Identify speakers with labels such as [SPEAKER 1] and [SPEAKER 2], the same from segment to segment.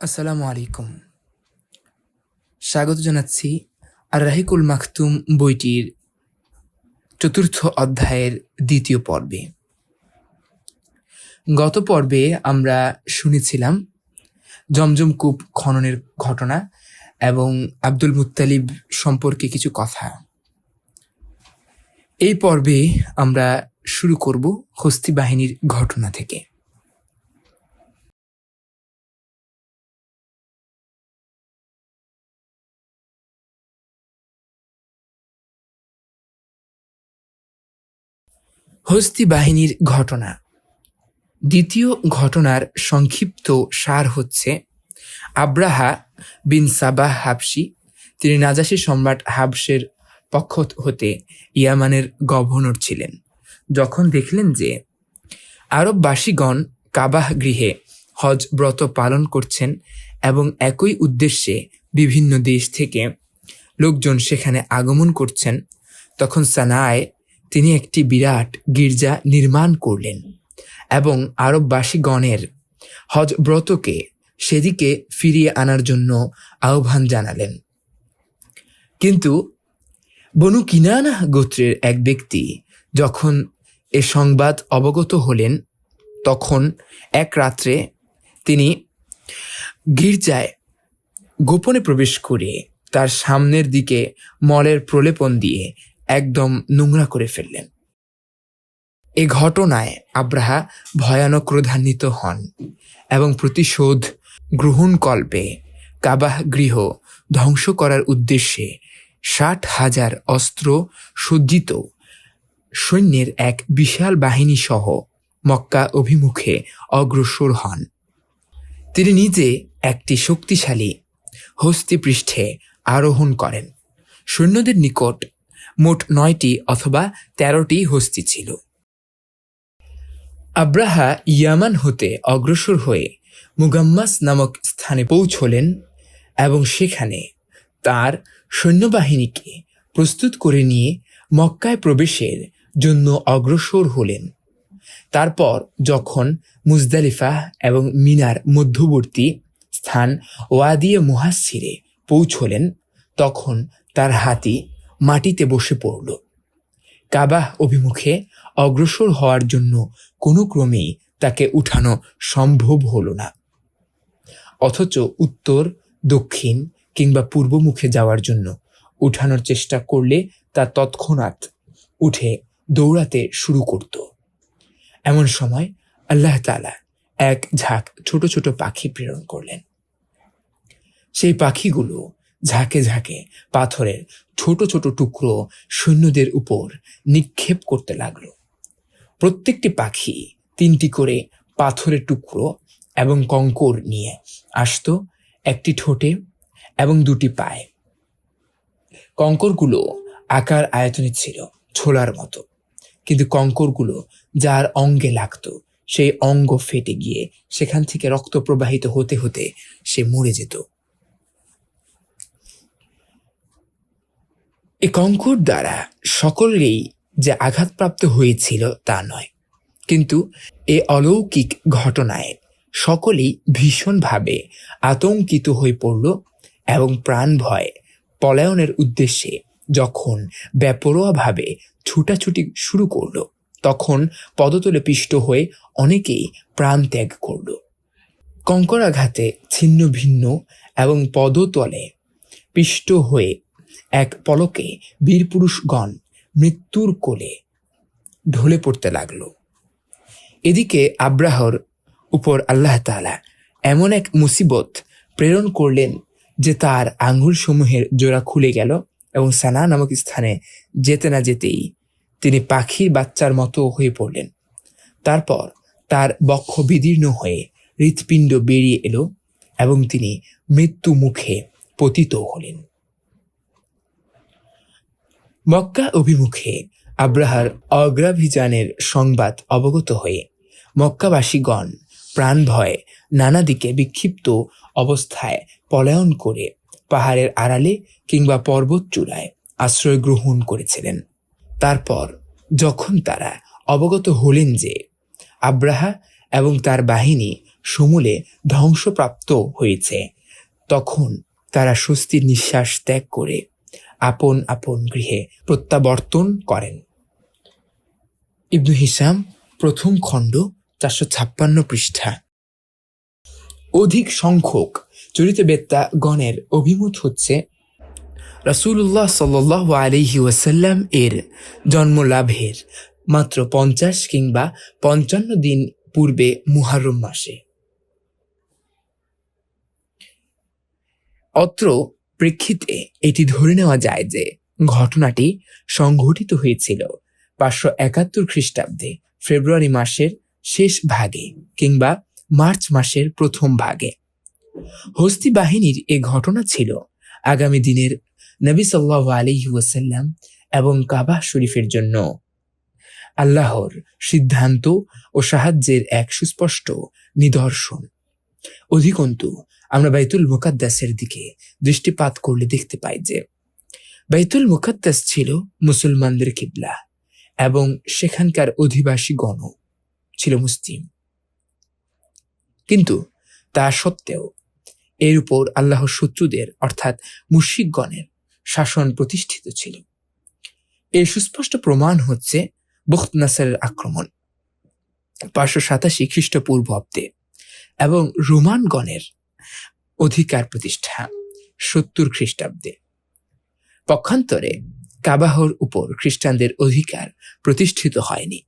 [SPEAKER 1] আসসালামু আলাইকুম। স্বাগত জানাচ্ছি আর রাহিকুল মাখতুম বইটির চতুর্থ অধ্যায়ের দ্বিতীয় পর্বে। গত পর্বে আমরা শুনেছিলাম জমজম কূপ খননের ঘটনা এবং আব্দুল মুত্তালিব সম্পর্কে কিছু কথা। এই পর্বে আমরা শুরু করব হস্তি বাহিনীর ঘটনা থেকে। হস্তি বাহিনীর ঘটনা। দ্বিতীয় ঘটনার সংক্ষিপ্ত সার হচ্ছে আব্রাহা বিন সাবাহ হাবসি তিনি নাজাসি সম্রাট হাবসের পক্ষ হতে ইয়ামানের গভর্নর ছিলেন। যখন দেখলেন যে আরববাসীগণ কাবাহ গৃহে হজ ব্রত পালন করছেন এবং একই উদ্দেশ্যে বিভিন্ন দেশ থেকে লোকজন সেখানে আগমন করছেন, তখন সানায় তিনি একটি বিরাট গির্জা নির্মাণ করলেন এবং আরববাসীগণের হজ ব্রতকে সেদিকে ফিরিয়ে আনার জন্য আহ্বান জানালেন। কিন্তু বনু কিনানা গোত্রের এক ব্যক্তি যখন এ সংবাদ অবগত হলেন, তখন এক রাত্রে তিনি গির্জায় গোপনে প্রবেশ করে তার সামনের দিকে মলের প্রলেপন দিয়ে একদম নোংরা করে ফেললেন। এ ঘটনায় আব্রাহা ভয়ানক ক্রোধান্বিত হন এবং প্রতিশোধ গ্রহণকল্পে কাবাহ গৃহ ধ্বংস করার উদ্দেশ্যে ষাট হাজার অস্ত্র সজ্জিত সৈন্যের এক বিশাল বাহিনী সহ মক্কা অভিমুখে অগ্রসর হন। তিনি নিজে একটি শক্তিশালী হস্তি পৃষ্ঠে আরোহণ করেন। সৈন্যদের নিকট মোট নয়টি অথবা তেরোটি হস্তি ছিল। আব্রাহা ইয়ামান হতে অগ্রসর হয়ে মুগাম্মাস নামক স্থানে পৌঁছলেন এবং সেখানে তার সৈন্যবাহিনীকে প্রস্তুত করে নিয়ে মক্কায় প্রবেশের জন্য অগ্রসর হলেন। তারপর যখন মুজদালিফা এবং মিনার মধ্যবর্তী স্থান ওয়াদিয়ে মুহাসিরে পৌঁছলেন, তখন তার হাতি মাটিতে বসে পড়ল। কাবাহ অভিমুখে অগ্রসর হওয়ার জন্য কোনো ক্রমেই তাকে উঠানো সম্ভব হলো না। অথচ উত্তর, দক্ষিণ কিংবা পূর্বমুখে যাওয়ার জন্য উঠানোর চেষ্টা করলে তা তৎক্ষণাৎ উঠে দৌড়াতে শুরু করত। এমন সময় আল্লাহ তালা এক ঝাঁক ছোট ছোট পাখি প্রেরণ করলেন। সেই পাখিগুলো ঝাঁকে ঝাঁকে পাথরের ছোট ছোট টুকরো সৈন্যদের উপর নিক্ষেপ করতে লাগল। প্রত্যেকটি পাখি তিনটি করে পাথরের টুকরো এবং কঙ্কর নিয়ে আসতো একটি ঠোঁটে এবং দুটি পায়ে। কঙ্করগুলো আকার আয়তনে ছিল ছোলার মতো, কিন্তু কঙ্করগুলো যার অঙ্গে লাগতো, সেই অঙ্গ ফেটে গিয়ে সেখান থেকে রক্ত প্রবাহিত হতে হতে সে মরে যেত। এই কঙ্কর দ্বারা সকলেই যে আঘাতপ্রাপ্ত হয়েছিল তা নয়। কিন্তু এ অলৌকিক ঘটনায় সকলেই ভীষণভাবে আতঙ্কিত হয়ে পড়ল এবং প্রাণ ভয় পলায়নের উদ্দেশ্যে যখন ব্যাপরোয়াভাবে ছুটাছুটি শুরু করল, তখন পদতলে পিষ্ট হয়ে অনেকেই প্রাণ ত্যাগ করল। কঙ্করাঘাতে ছিন্ন ভিন্ন এবং পদতলে পিষ্ট হয়ে এক পলকে বীরপুরুষগণ মৃত্যুর কোলে ঢলে পড়তে লাগল। এদিকে আব্রাহর উপর আল্লাহ তালা এমন এক মুসিবত প্রেরণ করলেন যে তার আঙ্গুল সমূহের জোড়া খুলে গেল এবং সানা নামক স্থানে যেতে না যেতেই তিনি পাখির বাচ্চার মতো হয়ে পড়লেন। তারপর তার বক্ষ বিদীর্ণ হয়ে হৃৎপিণ্ড বেরিয়ে এলো এবং তিনি মৃত্যু মুখে পতিত হলেন। মক্কা অভিমুখে আব্রাহার অগ্রাভিযানের সংবাদ অবগত হয়ে মক্কাবাসীগণ প্রাণ ভয়ে নানা দিকে বিক্ষিপ্ত অবস্থায় পলায়ন করে পাহাড়ের আড়ালে কিংবা পর্বত চূড়ায় আশ্রয় গ্রহণ করেছিলেন। তারপর যখন তারা অবগত হলেন যে আব্রাহা এবং তার বাহিনী সমূলে ধ্বংসপ্রাপ্ত হয়েছে, তখন তারা স্বস্তির নিঃশ্বাস ত্যাগ করে আপন আপন গৃহে প্রত্যাবর্তন করেন। ইবনু হিসাম প্রথম খণ্ড চারশো ছাপ্পান্ন পৃষ্ঠা। অধিক সংখ্যক চরিতবেত্তা গণের অভিমত হচ্ছে, রাসূলুল্লাহ সাল্লাহ আলহি ওয়াসাল্লাম এর জন্মলাভের মাত্র পঞ্চাশ কিংবা পঞ্চান্ন দিন পূর্বে মুহাররম মাসে। অত্র প্রেক্ষিতে এটি ধরে নেওয়া যায় যে ঘটনাটি সংঘটিত হয়েছিল পাঁচশো একাত্তর খ্রিস্টাব্দে ফেব্রুয়ারি মাসের শেষ ভাগে কিংবা মার্চ মাসের প্রথম ভাগে। হস্তি বাহিনীর এ ঘটনা ছিল আগামী দিনের নবী সাল্লাহ ওয়াসাল্লাম এবং কাবা শরীফের জন্য। আল্লাহর সিদ্ধান্ত ও সাহায্যের এক সুস্পষ্ট নিদর্শন। অধিকন্তু আমরা বাইতুল মুকাদ্দাসের দিকে দৃষ্টিপাত করলে দেখতে পাই যে বাইতুল মুকাদ্দাস ছিল মুসলমানদের কিবলা এবং সেখানকার অধিবাসী গণ ছিল মুসলিম। কিন্তু তা সত্ত্বেও এর উপর আল্লাহ শত্রুদের অর্থাৎ মুশিকগণের শাসন প্রতিষ্ঠিত ছিল। এর সুস্পষ্ট প্রমাণ হচ্ছে বখত নাসারের আক্রমণ। পাঁচশো সাতাশি খ্রিস্টপূর্বাব্দে এবং রোমানগণের অধিকার প্রতিষ্ঠা সত্তর খ্রিস্টাব্দে। পক্ষান্তরে কাবাহর উপর খ্রিস্টানদের অধিকার প্রতিষ্ঠিত হয়নি।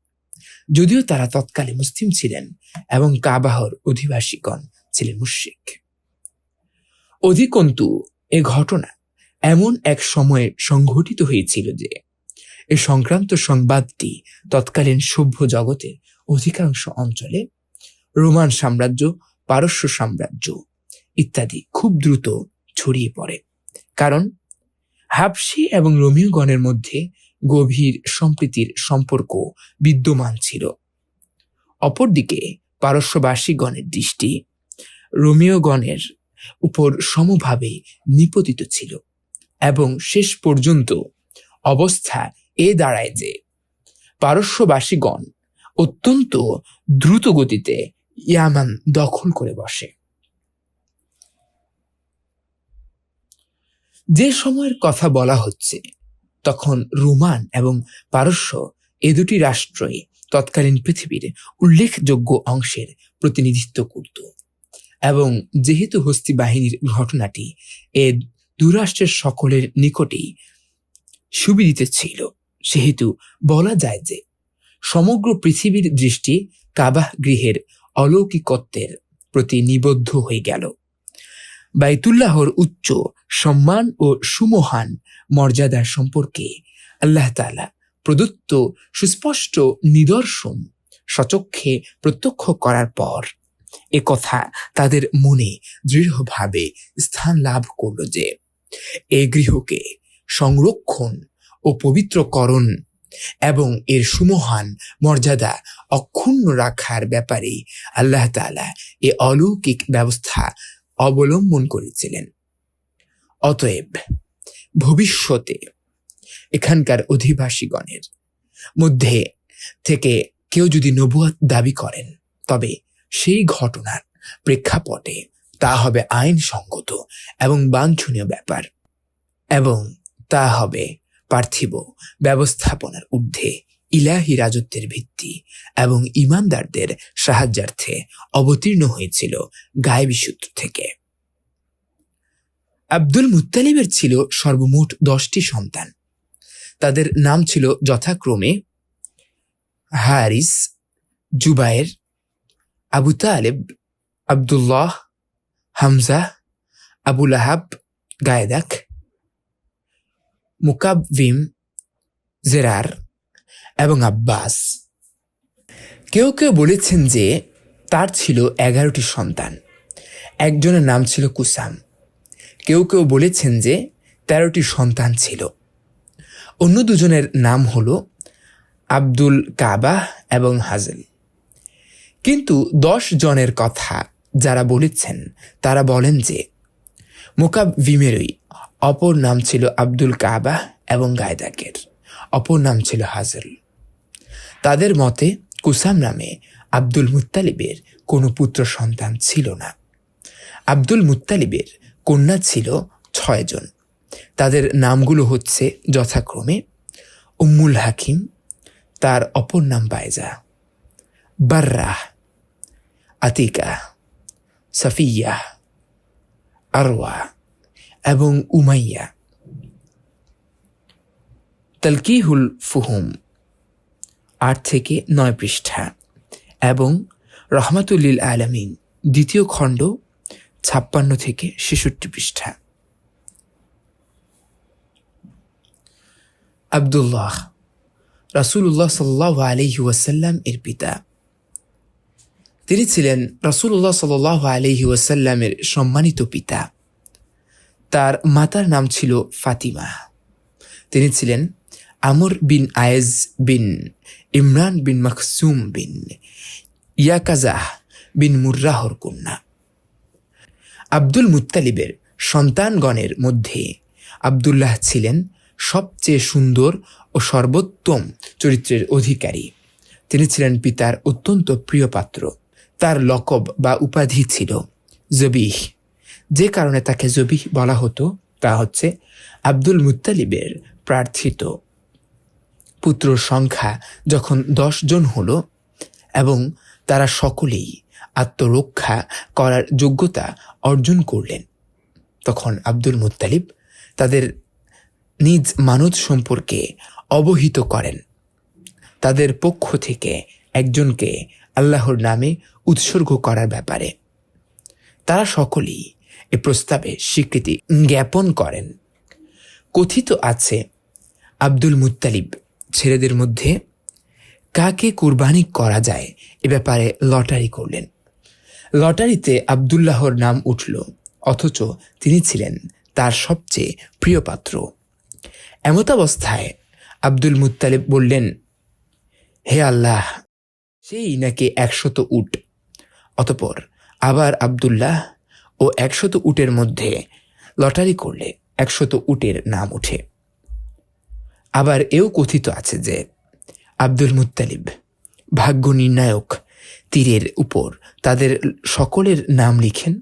[SPEAKER 1] যদিও তারা তৎকালে মুসলিম ছিলেন এবং কাবাহর অধিবাসীগণ ছিলেন মুশ্রিক। অধিকন্তু, এ ঘটনা এমন এক সময়ে সংঘটিত হয়েছিল যে, এ সংক্রান্ত সংবাদটি তৎকালীন সভ্য জগতের অধিকাংশ অঞ্চলে রোমান সাম্রাজ্য, পারস্য সাম্রাজ্য ইত্যাদি খুব দ্রুত ছড়িয়ে পড়ে। কারণ হাবসি এবং রোমিওগণের মধ্যে গভীর সম্প্রীতির সম্পর্ক বিদ্যমান ছিল। অপরদিকে পারস্যবাসীগণের দৃষ্টি রোমিওগণের উপর সমভাবে নিপতিত ছিল এবং শেষ পর্যন্ত অবস্থা এ দাঁড়ায় যে পারস্যবাসীগণ অত্যন্ত দ্রুত গতিতে ইয়ামান দখল করে বসে। যে সময়ের কথা বলা হচ্ছে, তখন রোমান এবং পারস্য এ দুটি রাষ্ট্রই তৎকালীন পৃথিবীর উল্লেখযোগ্য অংশের প্রতিনিধিত্ব করত। এবং যেহেতু হস্তি বাহিনীর ঘটনাটি এ দুরাষ্ট্রের সকলের নিকটেই সুবিদিত ছিল, সেহেতু বলা যায় যে সমগ্র পৃথিবীর দৃষ্টি কাবাহ গৃহের অলৌকিকত্বের প্রতি নিবদ্ধ হয়ে গেল। বাইতুল্লাহর উচ্চ, সম্মান ও সুমহান মর্যাদার সম্পর্কে আল্লাহ তালা প্রদত্ত সুস্পষ্ট নিদর্শন সচক্ষে প্রত্যক্ষ করার পর এ কথা তাদের মনে দৃঢ়ভাবে স্থান লাভ করল যে এই গৃহকে সংরক্ষণ ও পবিত্রকরণ এবং এর সুমহান মর্যাদা অক্ষুণ্ণ রাখার ব্যাপারে আল্লাহ তালা এ অলৌকিক ব্যবস্থা অবলম্বন করেছিলেন। অতএব ভবিষ্যতে এখানকার অধিবাসীগণের মধ্যে থেকে কেউ যদি নবুয়াত দাবি করেন, তবে সেই ঘটনার প্রেক্ষাপটে তা হবে আইনসঙ্গত এবং বাঞ্ছনীয় ব্যাপার এবং তা হবে পার্থিব ব্যবস্থাপনার ঊর্ধ্বে ইলাহি রাজত্বের ভিত্তি এবং ইমানদারদের সাহায্যার্থে অবতীর্ণ হয়েছিল গায়েবী সূত্র থেকে। আব্দুল মুত্তালিবের ছিল সর্বমোট দশটি সন্তান। তাদের নাম ছিল যথাক্রমে হারিস, জুবায়ের, আবু তালেব, আবদুল্লাহ, হামজা আবুল আহাব গায়দাক মুকাবভিম জেরার এবং আব্বাস। কেউ কেউ বলেছেন যে তার ছিল এগারোটি সন্তান। একজনের নাম ছিল কুসাম। কেউ কেউ বলেছেন যে তেরোটি সন্তান ছিল। অন্য দুজনের নাম হল আব্দুল কাবা এবং হাজেল। কিন্তু দশ জনের কথা যারা বলেছেন, তারা বলেন যে মোকাবিমেরই অপর নাম ছিল আব্দুল কাবা এবং গায়দাকের। অপর নাম ছিল হাজেল। তাদের মতে কুসাম নামে আব্দুল মুত্তালিবের কোনো পুত্র সন্তান ছিল না। আব্দুল মুত্তালিবের কন্যা ছিল ছয়জন তাদের নামগুলো হচ্ছে যথাক্রমে উম্মুল হাকিম, তার অপর নাম বাইজা, বার্রাহ, আতিকা, সাফিয়া, আরওয়া এবং উমাইয়া। তালকিহুল ফুহুম আট থেকে নয় পৃষ্ঠা। এবং রহমাতুল্লিল আলামিন দ্বিতীয় খণ্ড ছাপ্পান্ন থেকে ছেষট্টি পৃষ্ঠা। আবদুল্লাহ রাসুল্লাহ সাল্লাহ আলহি ওয়াসাল্লাম এর পিতা। তিনি ছিলেন রাসুল্লাহ সাল আলহি ওয়াসাল্লামের সম্মানিত পিতা। তার মাতার নাম ছিল ফাতিমা। তিনি ছিলেন আমর বিন আয়েজ বিন ইমরান বিন মখসুম বিন ইয়াকাজাহ বিন মুর্রাহর কন্যা আব্দুল মুত্তালিবের সন্তানগণের মধ্যে আবদুল্লাহ ছিলেন সবচেয়ে সুন্দর ও সর্বোত্তম চরিত্রের অধিকারী। তিনি ছিলেন পিতার অত্যন্ত প্রিয় পাত্র। তার লকব বা উপাধি ছিল জবিহ। যে কারণে তাকে জবিহ বলা হতো, তা হচ্ছে আব্দুল মুত্তালিবের প্রার্থিত পুত্র সংখ্যা যখন দশ জন হল এবং তারা সকলেই আত্মরক্ষা করার যোগ্যতা অর্জন করলেন, তখন আব্দুল মুত্তালিব তাদের নিজ মানত সম্পর্কে অবহিত করেন। তাদের পক্ষ থেকে একজনকে আল্লাহর নামে উৎসর্গ করার ব্যাপারে তারা সকলেই এ প্রস্তাবে স্বীকৃতি জ্ঞাপন করেন। কথিত আছে, আব্দুল মুত্তালিব ছেলেদের মধ্যে কাকে কুরবানি করা যায় এ ব্যাপারে লটারি করলেন। লটারিতে আবদুল্লাহর নাম উঠল, অথচ তিনি ছিলেন তার সবচেয়ে প্রিয় পাত্র। এমতাবস্থায় আব্দুল মুত্তালিব বললেন, হে আল্লাহ, সেই নাকি একশত উট। অতপর আবার আবদুল্লাহ ও একশত উটের মধ্যে লটারি করলে একশত উটের নাম উঠে। আবার এও কথিত আছে যে আব্দুল মুত্তালিব, ভাগ্য নির্ণায়ক তীরের উপর তাদের সকলের নাম লিখেন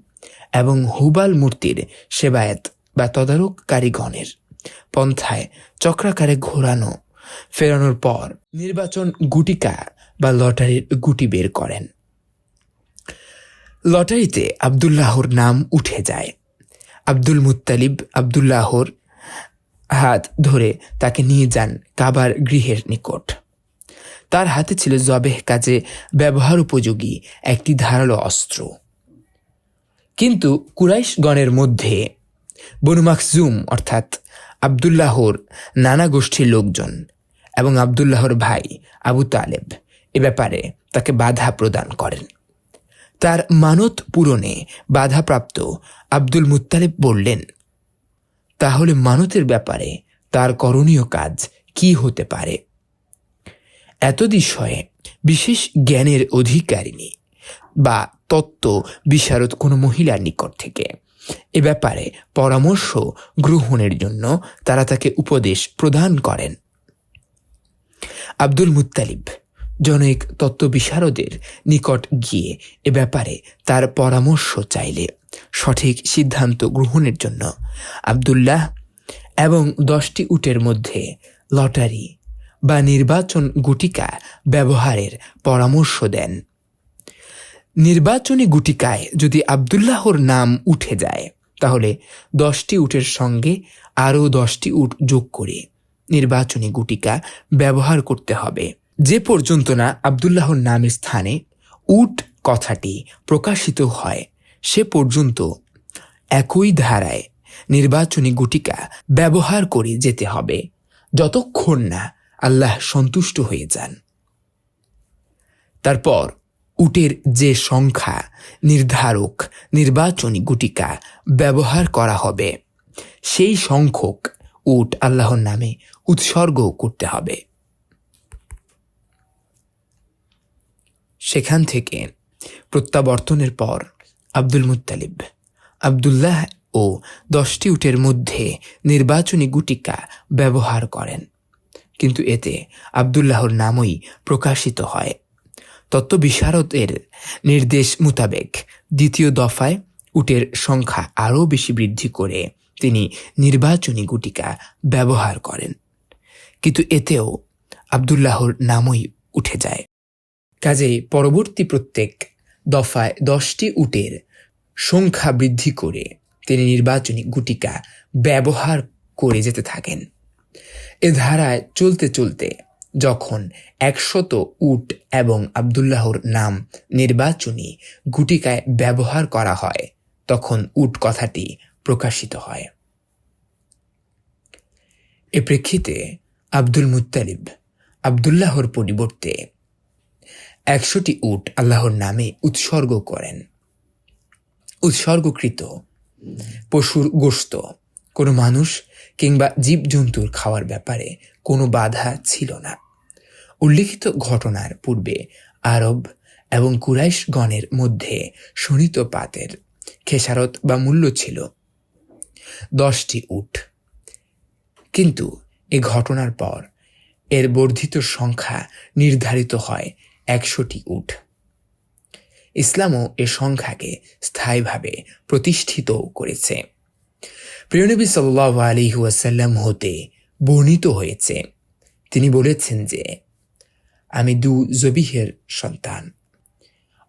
[SPEAKER 1] এবং হুবাল মূর্তির সেবায়েত বা তদারককারীগণের পন্থায় চক্রাকারে ঘোরানো, ফেরানোর পর নির্বাচন গুটিকা বা লটারির গুটি বের করেন। লটারিতে আবদুল্লাহর নাম উঠে যায়। আব্দুল মুত্তালিব আবদুল্লাহর হাত ধরে তাকে নিয়ে যান কাবার গৃহের নিকট। তার হাতে ছিল জবেহ কাজে ব্যবহার উপযোগী একটি ধারালো অস্ত্র। কিন্তু কুরাইশগণের মধ্যে বনু মাকজুম অর্থাৎ আবদুল্লাহর নানা গোষ্ঠীর লোকজন এবং আবদুল্লাহর ভাই আবু তালেব এ ব্যাপারে তাকে বাধা প্রদান করেন। তার মানত পূরণে বাধাপ্রাপ্ত আব্দুল মুত্তালেব বললেন তাহলে মানতের ব্যাপারে তার করণীয় কাজ কি হতে পারে? এত বিষয়ে বিশেষ জ্ঞানের অধিকারিণী বা তত্ত্ব বিশারদ কোনো মহিলার নিকট থেকে এ ব্যাপারে পরামর্শ গ্রহণের জন্য তারা তাকে উপদেশ প্রদান করেন। আব্দুল মুত্তালিব জনৈক তত্ত্ব বিশারদের নিকট গিয়ে এ ব্যাপারে তার পরামর্শ চাইলে সঠিক সিদ্ধান্ত গ্রহণের জন্য। আবদুল্লাহ এবং দশটি উটের মধ্যে লটারি বা নির্বাচন গুটিকা ব্যবহারের পরামর্শ দেন। নির্বাচনী গুটিকায় যদি আবদুল্লাহর নাম উঠে যায়, তাহলে দশটি উটের সঙ্গে আরও দশটি উট যোগ করে নির্বাচনী গুটিকা ব্যবহার করতে হবে। যে পর্যন্ত না আবদুল্লাহর নামের স্থানে উট কথাটি প্রকাশিত হয় সে পর্যন্ত একই ধারায় নির্বাচনী গুটিকা ব্যবহার করে যেতে হবে। যতক্ষণ না আল্লাহ সন্তুষ্ট হয়ে যান। তারপর উটের যে সংখ্যা নির্ধারক নির্বাচনী গুটিকা ব্যবহার করা হবে, সেই সংখ্যক উট আল্লাহর নামে উৎসর্গ করতে হবে। সেখান থেকে প্রত্যাবর্তনের পর আব্দুল মুত্তালিব। আবদুল্লাহ ও দশটি উটের মধ্যে নির্বাচনী গুটিকা ব্যবহার করেন। কিন্তু এতে আবদুল্লাহর নামই প্রকাশিত হয়। তত্ত্ববিশারদের নির্দেশ মোতাবেক দ্বিতীয় দফায় উটের সংখ্যা আরও বেশি বৃদ্ধি করে তিনি নির্বাচনী গুটিকা ব্যবহার করেন। কিন্তু এতেও আবদুল্লাহর নামই উঠে যায়। কাজেই পরবর্তী প্রত্যেক দফায় দশটি উটের সংখ্যা বৃদ্ধি করে তিনি নির্বাচনী গুটিকা ব্যবহার করে যেতে থাকেন। এ ধারায় চলতে চলতে যখন একশত উট এবং আবদুল্লাহর নাম নির্বাচনী গুটিকায় ব্যবহার করা হয়, তখন উট কথাটি প্রকাশিত হয়। এ প্রেক্ষিতে আব্দুল মুত্তালিব আবদুল্লাহর পরিবর্তে একশোটি উট আল্লাহর নামে উৎসর্গ করেন। উৎসর্গকৃত পশুর গোস্ত কোনো মানুষ কিংবা জীবজন্তুর খাওয়ার ব্যাপারে কোনো বাধা ছিল না। উল্লিখিত ঘটনার পূর্বে আরব এবং কুরাইশগণের মধ্যে শোণিত পাতের খেসারত বা মূল্য ছিল দশটি উট। কিন্তু এ ঘটনার পর এর বর্ধিত সংখ্যা নির্ধারিত হয় একশোটি উট। ইসলামও এ সংখ্যাকে স্থায়ীভাবে প্রতিষ্ঠিত করেছে। প্রিয়নবী সাল্লাহ আলী ওয়াসাল্লাম হতে বর্ণিত হয়েছে। তিনি বলেছেন যে, আমি দু জবিহের সন্তান।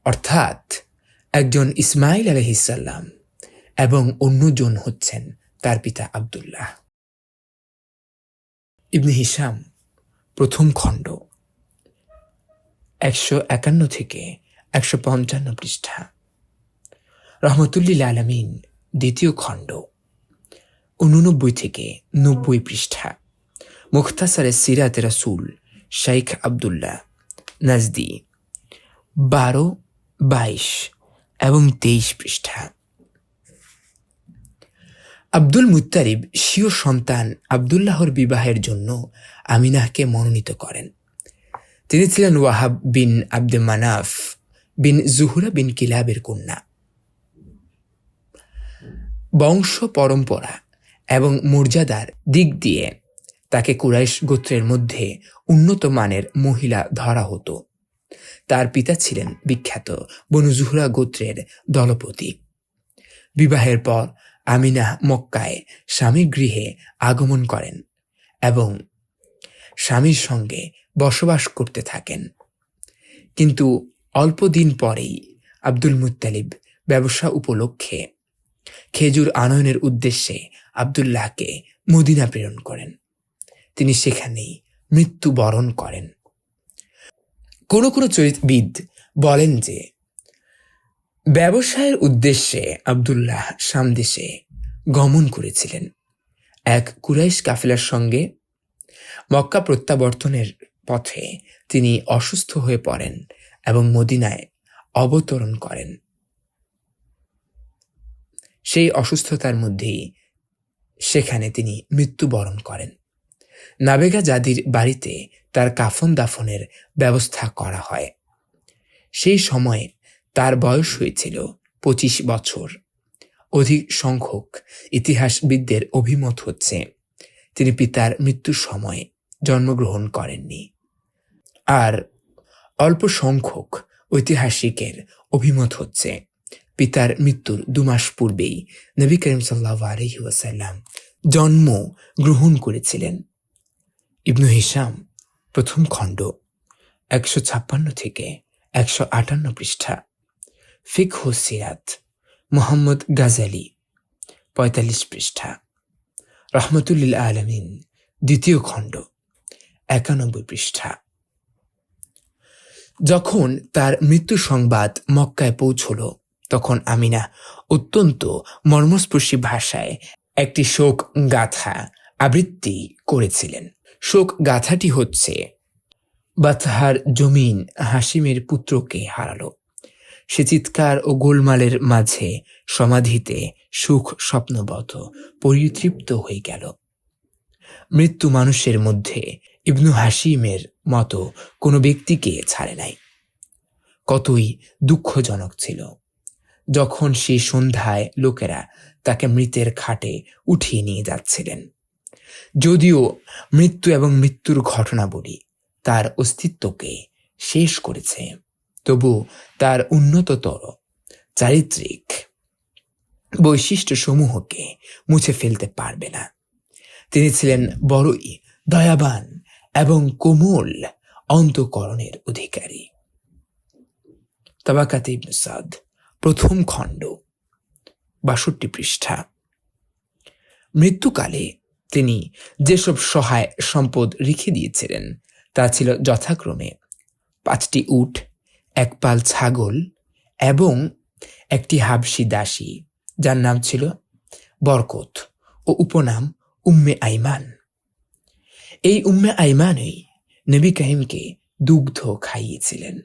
[SPEAKER 1] অর্থাৎ একজন ইসমাইল আলহিসাল্লাম এবং অন্যজন হচ্ছেন তার পিতা আবদুল্লাহ। ইবনে হিসাম প্রথম খণ্ড। একশো একান্ন থেকে একশো পঞ্চান্ন পৃষ্ঠা। রহমতুল্লিল আলমিন দ্বিতীয় খণ্ড উননব্বই থেকে নব্বই পৃষ্ঠা। মুখতাসারে সিরাত রাসুল শাইখ আবদুল্লাহ নাজদি, বারো, বাইশ এবং তেইশ পৃষ্ঠা। আব্দুল মুত্তারিব স্বীয় সন্তান আবদুল্লাহর বিবাহের জন্য আমিনাহকে মনোনীত করেন। তিনি ছিলেন ওয়াহাব বিন আব্দে মানাফ বিন জুহুরা বিন কিলাবের কন্যা। বংশ পরম্পরা এবং মর্যাদার দিক দিয়ে তাকে কুরাইশ গোত্রের মধ্যে উন্নত মানের মহিলা ধরা হতো। তার পিতা ছিলেন বিখ্যাত বনু জুহরা গোত্রের দলপতি। বিবাহের পর আমিনা মক্কায় স্বামী গৃহে আগমন করেন এবং স্বামীর সঙ্গে বসবাস করতে থাকেন। কিন্তু অল্প দিন পরেই আব্দুল মুত্তালিব ব্যবসা উপলক্ষে খেজুর আনয়নের উদ্দেশ্যে আবদুল্লাহকে মদিনা প্রেরণ করেন। তিনি সেখানেই মৃত্যুবরণ করেন। কোনো কোনো চরিতবিদ বলেন যে, ব্যবসায়ের উদ্দেশ্যে আবদুল্লাহ সামদেশে গমন করেছিলেন। এক কুরাইশ কাফিলার সঙ্গে মক্কা প্রত্যাবর্তনের পথে তিনি অসুস্থ হয়ে পড়েন এবং মদিনায় অবতরণ করেন। সেই অসুস্থতার মধ্যেই সেখানে তিনি মৃত্যুবরণ করেন। নাবেগা জাদির বাড়িতে তার কাফন দাফনের ব্যবস্থা করা হয়। সেই সময়ে তার বয়স হয়েছিল পঁচিশ বছর। অধিক সংখ্যক ইতিহাসবিদদের অভিমত হচ্ছে, তিনি পিতার মৃত্যুর সময় জন্মগ্রহণ করেননি। আর অল্প সংখ্যক ঐতিহাসিকের অভিমত হচ্ছে পিতার মৃত্যুর দুমাস পূর্বেই নবী করিম সাল্লাহ আলহিউসাল্লাম জন্ম গ্রহণ করেছিলেন। ইবনু হিসাম প্রথম খণ্ড একশো ছাপ্পান্ন থেকে একশো আটান্ন পৃষ্ঠা। ফিক সিরাত মোহাম্মদ গাজালি পঁয়তাল্লিশ পৃষ্ঠা। রহমতুল্লিল আলমিন দ্বিতীয় খণ্ড একানব্বই পৃষ্ঠা। যখন তার মৃত্যু সংবাদ মক্কায় পৌঁছল, তখন আমিনা অত্যন্ত মর্মস্পর্শী ভাষায় একটি শোক গাথা আবৃত্তি করেছিলেন। শোক গাথাটি হচ্ছে, বাতহার জমিন হাসিমের পুত্রকে হারালো। সে চিৎকার ও গোলমালের মাঝে সমাধিতে সুখ স্বপ্নবধ পরিতৃপ্ত হয়ে গেল। মৃত্যু মানুষের মধ্যে ইবনু হাসিমের মতো কোনো ব্যক্তিকে ছাড়ে নাই। কতই দুঃখজনক ছিল যখন সে সন্ধ্যায় লোকেরা তাকে মৃতের খাটে উঠিয়ে নিয়ে যাচ্ছিলেন। যদিও মৃত্যু এবং মৃত্যুর ঘটনা বলি তার অস্তিত্বকে শেষ করেছে, তবু তার উন্নততর চারিত্রিক বৈশিষ্ট্যসমূহকে মুছে ফেলতে পারবে না। তিনি ছিলেন বড়ই দয়াবান এবং কোমল অন্তকরণের অধিকারী। তাবাকাত সাদ, প্রথম খণ্ড, বাষট্টি পৃষ্ঠা। মৃত্যুকালে তিনি যেসব সহায় সম্পদ রেখে দিয়েছিলেন, তা ছিল যথাক্রমে পাঁচটি উট, এক পাল ছাগল এবং একটি হাবসি দাসী, যার নাম ছিল বরকত ও উপনাম উম্মে আইমান। এই উম্মে আইমানই নবী কাহিমকে দুগ্ধ খাইয়েছিলেন।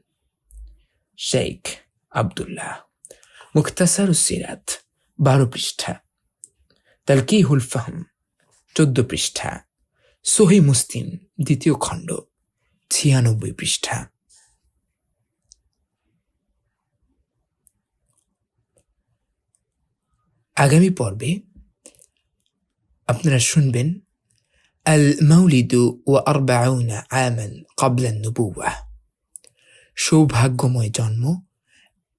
[SPEAKER 1] শেখ আবদুল্লাহ, মুখতাসার সিরাত, বারো পৃষ্ঠা। তালকিহুল ফাহম, চোদ্দ পৃষ্ঠা। সোহি মুসলিম, দ্বিতীয় খণ্ড, ছিয়ানব্বই পৃষ্ঠা। আগামী পর্বে আপনারা শুনবেন ও আরবাউনা আমান কাবলান নবুয়া সৌভাগ্যময় জন্ম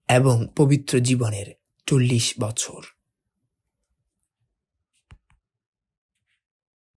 [SPEAKER 1] এবং পবিত্র জীবনের চল্লিশ বছর।